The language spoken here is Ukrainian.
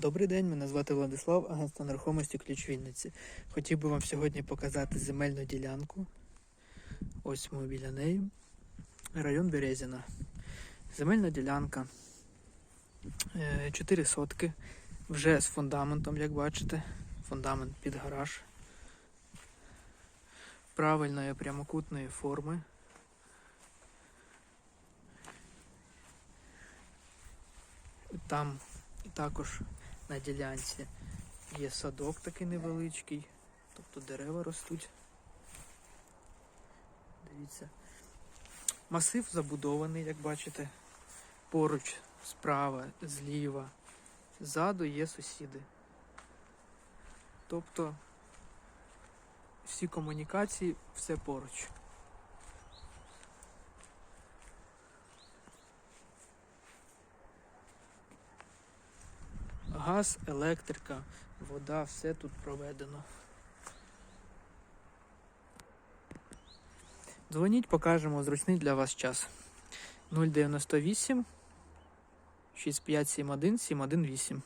Добрий день, мене звати Владислав, агентство нерухомості Ключ Вінниці. Хотів би вам сьогодні показати земельну ділянку. Ось ми біля неї. Район Березіна. Земельна ділянка. 4 сотки. Вже з фундаментом, як бачите. Фундамент під гараж. Правильної прямокутної форми. Там також на ділянці є садок такий невеличкий, тобто дерева ростуть. Дивіться. Масив забудований, як бачите. Поруч, справа, зліва. Ззаду є сусіди. Тобто всі комунікації, все поруч. Газ, електрика, вода, все тут проведено. Дзвоніть, покажемо зручний для вас час. 098 6571 718.